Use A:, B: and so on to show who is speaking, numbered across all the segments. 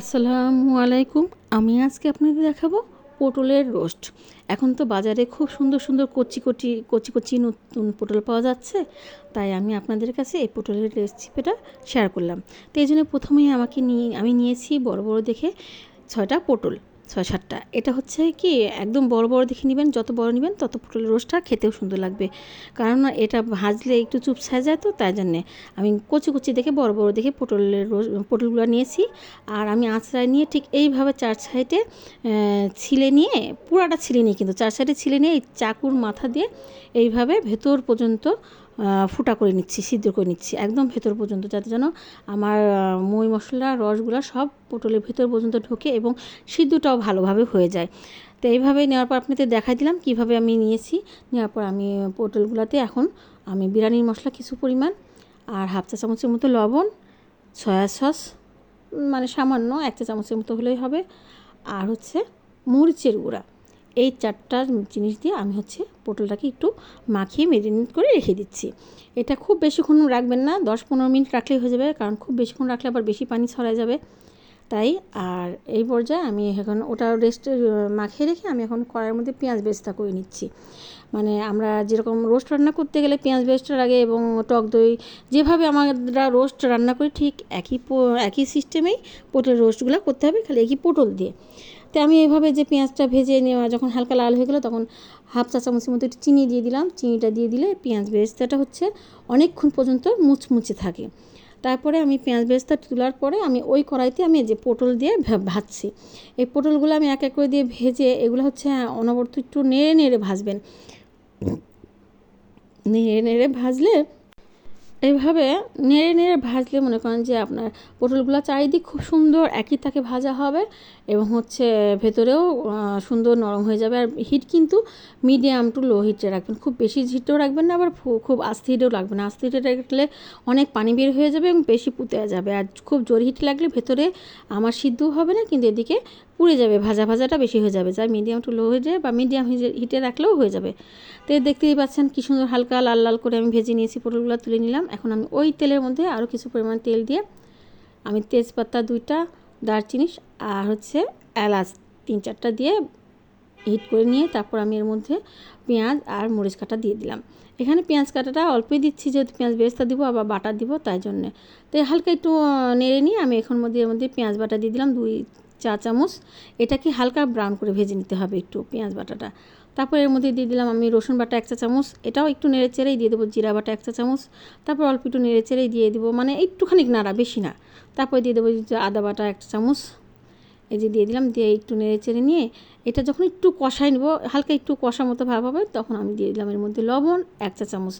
A: আসসালামু আলাইকুম। আমি আজকে আপনাদের দেখাবো পটলের রোস্ট। এখন তো বাজারে খুব সুন্দর সুন্দর কচি কচি কচি কচি নতুন পটল পাওয়া যাচ্ছে। তাই আমি আপনাদের কাছে এই পটলের রেসিপিটা শেয়ার করলাম। তো এই জন্য প্রথমেই আমাকে নিয়ে, আমি নিয়েছি বড় বড় দেখে ছয়টা পটল। ছয় সাতটা এটা হচ্ছে কি, একদম বড় বড় দেখে নেবেন, যত বড় নেবেন তত পটলের রোস্টটা খেতেও সুন্দর লাগবে। কারণ এটা ভাজলে একটু চুপসায় যায় তো, তাই জন্যে। আমি কচি কচি দেখে, বড় বড় দেখে পটলের পটলগুলো নিয়েছি। আর আমি আঁচড়ায় নিয়ে ঠিক এইভাবে চার সাইডে ছিলে নিয়ে, পুরাটা ছিলে নিই কিন্তু, চার সাইডে ছিলে নিয়ে এই চাকুর মাথা দিয়ে এইভাবে ভেতর পর্যন্ত ফুটা করে নিচ্ছি, সিদ্ধ করে নিচ্ছি, একদম ভেতর পর্যন্ত যাতে যেন আমার মই মশলা, রসগুলো সব পটলের ভেতর পর্যন্ত ঢোকে এবং সিদ্ধটাও ভালোভাবে হয়ে যায়। তো এইভাবে নেওয়ার পর আপনাদের দেখাই দিলাম কীভাবে আমি নিয়েছি। নেওয়ার পর আমি পটলগুলোতে এখন আমি বিরিয়ানির মশলা কিছু পরিমাণ আর হাফ চা চামচের মতো লবণ, সয়া সস মানে সামান্য এক চা চামচের মতো হলেই হবে। আর হচ্ছে মরিচের গুঁড়া। এই চারটা জিনিস দিয়ে আমি হচ্ছে পটলটাকে একটু মাখিয়ে মেরিনেট করে রেখে দিচ্ছি। এটা খুব বেশিক্ষণ রাখবেন না, দশ পনেরো মিনিট রাখলেই হয়ে যাবে, কারণ খুব বেশিক্ষণ রাখলে আবার বেশি পানি ছড়ায় যাবে। তাই, আর এই পর্যায়ে আমি এখন ওটা রেস্টে মাখিয়ে রেখে আমি এখন কড়াইয়ের মধ্যে পেঁয়াজ বেস্তা করে নিচ্ছি। মানে আমরা যেরকম রোস্ট রান্না করতে গেলে পেঁয়াজ বেস্টার আগে এবং টক দই যেভাবে আমরা রোস্ট রান্না করি ঠিক একই একই সিস্টেমেই পটল রোস্টগুলো করতে হবে, খালি একই পটল দিয়ে। তো আমি এইভাবে যে পেঁয়াজটা ভেজে নেওয়া, যখন হালকা লাল হয়ে গেলো তখন হাফ চা চামচের মতো একটু চিনি দিয়ে দিলাম। চিনিটা দিয়ে দিলে পেঁয়াজ বেরেস্তাটা হচ্ছে অনেকক্ষণ পর্যন্ত মুচমুচে থাকে। তারপরে আমি পেঁয়াজ বেরেস্তা তোলার পরে আমি ওই কড়াইতে আমি যে পটল দিয়ে ভাজছি। এই পটলগুলো আমি এক এক করে দিয়ে ভেজে এগুলো হচ্ছে অনবরত একটু নেড়ে নেড়ে ভাজবেন। নেড়ে নেড়ে ভাজলে এইভাবে নেড়ে নেড়ে ভাজলে মনে করেন যে আপনার পটলগুলো চারিদিক খুব সুন্দর একই তাকে ভাজা হবে এবং হচ্ছে ভেতরেও সুন্দর নরম হয়ে যাবে। আর হিট কিন্তু মিডিয়াম টু লো হিটে রাখবেন। খুব বেশি হিটেও রাখবেন না, আবার খুব আস্তে হিটেও রাখবেন না। আস্তে হিটে রাখলে অনেক পানি বের হয়ে যাবে এবং বেশি পুঁতে যাবে। আর খুব জোর হিট লাগলে ভেতরে আমার সিদ্ধও হবে না, কিন্তু এদিকে পুড়ে যাবে, ভাজা ভাজাটা বেশি হয়ে যাবে। যা মিডিয়াম টু লো হয়ে যায় বা মিডিয়াম হিটে রাখলেও হয়ে যাবে। তো দেখতেই পাচ্ছেন কী সুন্দর হালকা লাল লাল করে আমি ভেজে নিয়েছি পটলগুলো তুলে নিলাম। এখন আমি ওই তেলের মধ্যে আরও কিছু পরিমাণ তেল দিয়ে আমি তেজপাতা দুইটা, দারচিনি আর হচ্ছে এলাচ তিন চারটা দিয়ে হিট করে নিয়ে তারপর আমি এর মধ্যে পেঁয়াজ আর মরিচ কাটা দিয়ে দিলাম। এখানে পেঁয়াজ কাটাটা অল্পই দিচ্ছি, যেহেতু পেঁয়াজ বেরেস্তা দিব, আবার বাটা দিব, তাই জন্যে। তো হালকা একটু নেড়ে নিয়ে আমি এখন মধ্যে, এর মধ্যে পেঁয়াজ বাটা দিয়ে দিলাম, দুই চা চামচ, এটাকে হালকা ব্রাউন করে ভেজে নিতে হবে একটু, পেঁয়াজ বাটাটা। তারপর এর মধ্যে দিয়ে দিলাম আমি রসুন বাটা এক চা চামচ, এটাও একটু নেড়ে চেড়েই দিয়ে দেবো জিরা বাটা এক চা চামচ। তারপর অল্প একটু নেড়ে চেড়েই দিয়ে দেবো মানে একটুখানি নাড়া, বেশি না। তারপর দিয়ে দেবো আদা বাটা এক চামচ, এই যে দিয়ে দিলাম, দিয়ে একটু নেড়ে চেড়ে নিয়ে এটা যখন একটু কষাই নেব, হালকা একটু কষা মতো ভাব হবে, তখন আমি দিয়ে দিলাম এর মধ্যে লবণ এক চা চামচ।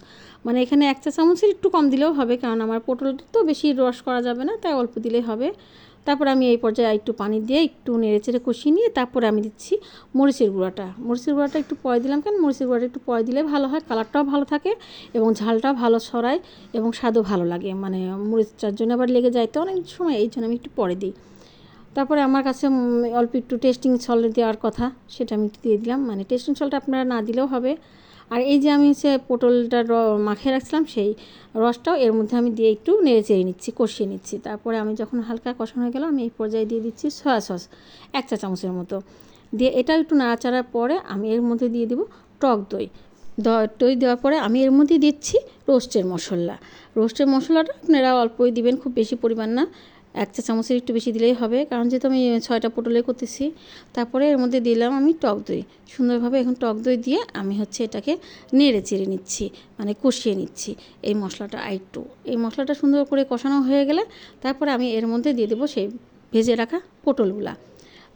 A: মানে এখানে এক চা চামচের একটু কম দিলেও হবে, কারণ আমার পটলটা তো বেশি রস করা যাবে না, তাই অল্প দিলেই হবে। তারপর আমি এই পর্যায়ে একটু পানি দিয়ে একটু নেড়ে চেড়ে কষিয়ে নিয়ে তারপরে আমি দিচ্ছি মরিচের গুঁড়াটা। মরিচের গুঁড়াটা একটু পরে দিলাম কেন? মরিচের গুঁড়াটা একটু পরে দিলে ভালো হয়, কালারটাও ভালো থাকে এবং ঝালটাও ভালো সরায় এবং স্বাদও ভালো লাগে। মানে মরিচার জন্য আবার লেগে যায়। তো অনেক সময় এই জন্য আমি একটু পরে দিই। তারপরে আমার কাছে অল্প একটু টেস্টিং সল্ট দেওয়ার কথা, সেটা আমি একটু দিয়ে দিলাম। মানে টেস্টিং সল্টটা আপনারা না দিলেও হবে। আর এই যে আমি হচ্ছে পটলটা র, মাখিয়ে রাখছিলাম, সেই রসটাও এর মধ্যে আমি দিয়ে একটু নেড়ে চেড়ে নিচ্ছি, কষিয়ে নিচ্ছি। তারপরে আমি যখন হালকা কষানো হয়ে গেল, আমি এই পর্যায়ে দিয়ে দিচ্ছি সয়া সস, এক চা চামচের মতো। দিয়ে এটা একটু নাড়াচাড়ার পরে আমি এর মধ্যে দিয়ে দেবো টক দই। দই দেওয়ার পরে আমি এর মধ্যে দিচ্ছি রোস্টের মশলা। রোস্টের মশলাটা আপনারা অল্পই দিবেন, খুব বেশি পরিমাণ না। এক চা চামচের একটু বেশি দিলেই হবে, কারণ যেহেতু আমি ছয়টা পটলে করতেছি, তারপরে এর মধ্যে দিলাম আমি টক দই। সুন্দরভাবে এখন টক দই দিয়ে আমি হচ্ছে এটাকে নেড়ে চেড়ে নিচ্ছি মানে কষিয়ে নিচ্ছি এই মশলাটা আরেকটু। এই মশলাটা সুন্দর করে কষানো হয়ে গেলে তারপরে আমি এর মধ্যে দিয়ে দেবো সেই ভেজে রাখা পটলগুলা।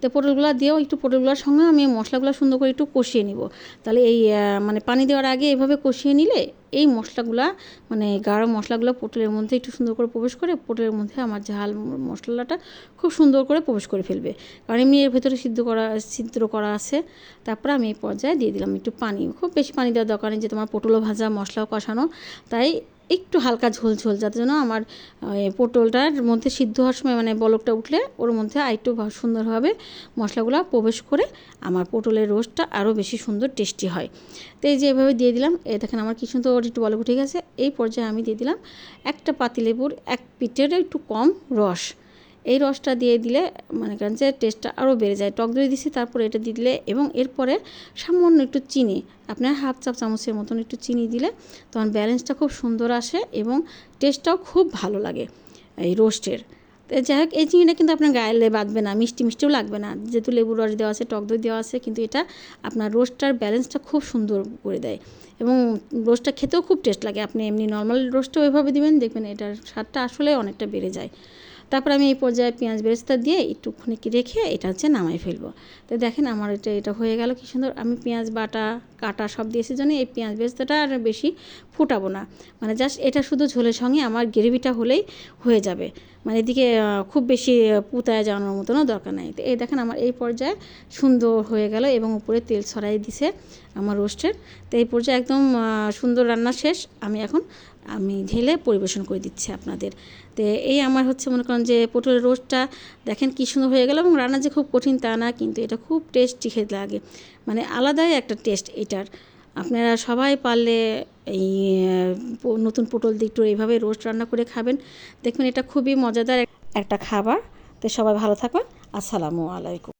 A: তো পটলগুলো দিয়েও একটু পটলগুলোর সঙ্গে আমি মশলাগুলো সুন্দর করে একটু কষিয়ে নিব। তাহলে এই মানে পানি দেওয়ার আগে এভাবে কষিয়ে নিলে এই মশলাগুলা মানে গাঢ় মশলাগুলো পটলের মধ্যে একটু সুন্দর করে প্রবেশ করে পটলের মধ্যে আমার ঝাল মশলাটা খুব সুন্দর করে প্রবেশ করে ফেলবে। কারণ এমনি এর ভেতরে সিদ্ধ করা সিদ্ধ করা আছে। তারপরে আমি এই পর্যায়ে দিয়ে দিলাম একটু পানি। খুব বেশি পানি দেওয়ার দরকার নেই যে তোমার পটলও ভাজা, মশলাও কষানো। তাই একটু হালকা ঝোল ঝোল যাতে যেন আমার পটলটার মধ্যে সিদ্ধ হওয়ার সময় মানে বলকটা উঠলে ওর মধ্যে আরেকটু সুন্দরভাবে মশলাগুলো প্রবেশ করে আমার পটলের রোস্টটা আরও বেশি সুন্দর টেস্টি হয়। তো এই যে এভাবে দিয়ে দিলাম, এ দেখেন আমার কি সুন্দর একটু বলক উঠে গেছে। এই পর্যায়ে আমি দিয়ে দিলাম একটা পাতিলেবুর এক পিঠের একটু কম রস। এই রসটা দিয়ে দিলে মনে করেন যে টেস্টটা আরও বেড়ে যায়। টক দই দিছি, তারপরে এটা দিয়ে দিলে এবং এরপরে সামান্য একটু চিনি, আপনার হাফ চাপ চামচের মতন একটু চিনি দিলে তখন ব্যালেন্সটা খুব সুন্দর আসে এবং টেস্টটাও খুব ভালো লাগে এই রোস্টের যাই হোক, এই চিনিটা কিন্তু আপনার গায়ে বাঁধবে না, মিষ্টি মিষ্টিও লাগবে না। যেহেতু লেবুর রস দেওয়া আছে, টক দই দেওয়া আছে, কিন্তু এটা আপনার রোস্টটার ব্যালেন্সটা খুব সুন্দর করে দেয় এবং রোস্টটা খেতেও খুব টেস্ট লাগে। আপনি এমনি নর্মাল রোস্টও ওইভাবে দিবেন, দেখবেন এটার স্বাদটা আসলে অনেকটা বেড়ে যায়। তারপর আমি এই পর্যায়ে পেঁয়াজ বেরেস্তা দিয়ে একটুখানি কি রেখে এটা হচ্ছে নামাই ফেলব। তো দেখেন আমার এটা এটা হয়ে গেল কি সুন্দর। আমি পেঁয়াজ বাটা, কাটা সব দিয়েছি জন্য এই পেঁয়াজ বেরেস্তাটা আর বেশি ফুটাবো না। মানে জাস্ট এটা শুধু ঝোলের সঙ্গে আমার গ্রেভিটা হলেই হয়ে যাবে। মানে এদিকে খুব বেশি পুতায় যাওয়ানোর মতনও দরকার নাই। তো এই দেখেন আমার এই পর্যায়ে সুন্দর হয়ে গেল এবং উপরে তেল ছড়াই দিছে। আমার রোস্টের। তো এই পর্যায়ে একদম সুন্দর রান্না শেষ। আমি এখন, আমি ঢেলে পরিবেশন করে দিচ্ছি আপনাদের। তো এই আমার হচ্ছে, মনে করেন যে, পটলের রোস্টটা দেখেন কী সুন্দর হয়ে গেল এবং রান্না যে খুব কঠিন তা না, কিন্তু এটা খুব টেস্টি খেতে লাগে। মানে আলাদাই একটা টেস্ট এটার। আপনারা সবাই পারলে এই নতুন পটল দিয়ে একটু এইভাবে রোস্ট রান্না করে খাবেন। দেখবেন এটা খুবই মজাদার একটা খাবার। তো সবাই ভালো থাকবেন। আসসালামু আলাইকুম।